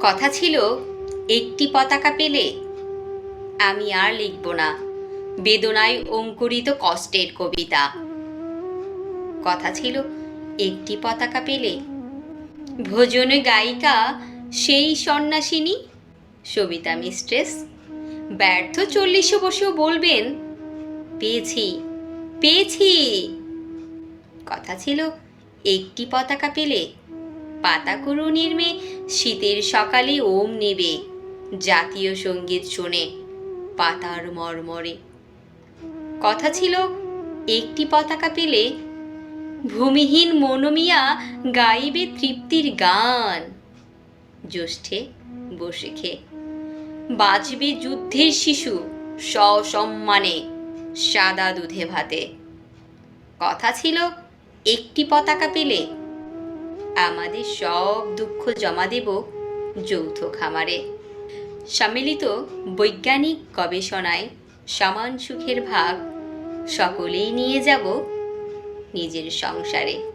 কথা ছিল, একটি পতাকা পেলে আমি আর লিখব না। বেদনায় অঙ্কুরিত কষ্টের কবিতা। কথা ছিল, একটি পতাকা পেলে ভোজনে গায়িকা সেই সন্ন্যাসিনী সবিতা মিস্ট্রেস ব্যর্থ চল্লিশে বসেও বলবেন, পেয়েছি পেয়েছি। কথা ছিল, একটি পতাকা পেলে পাতাকুরুনির মেয়ে শীতের সকালে ওম নেবে জাতীয় সংগীত শুনে পাতার মরমরে। কথা ছিল, একটি পতাকা পেলে ভূমিহীন মনোমিয়া গাইবে তৃপ্তির গান। জ্যৈষ্ঠে বসে খে বাঁচবে যুদ্ধের শিশু সসম্মানে সাদা দুধে ভাতে। কথা ছিল, একটি পতাকা পেলে আমাদের সব দুঃখ জমা দেব যৌথ খামারে। সম্মিলিত বৈজ্ঞানিক গবেষণায় সমান সুখের ভাগ সকলেই নিয়ে যাব নিজের সংসারে।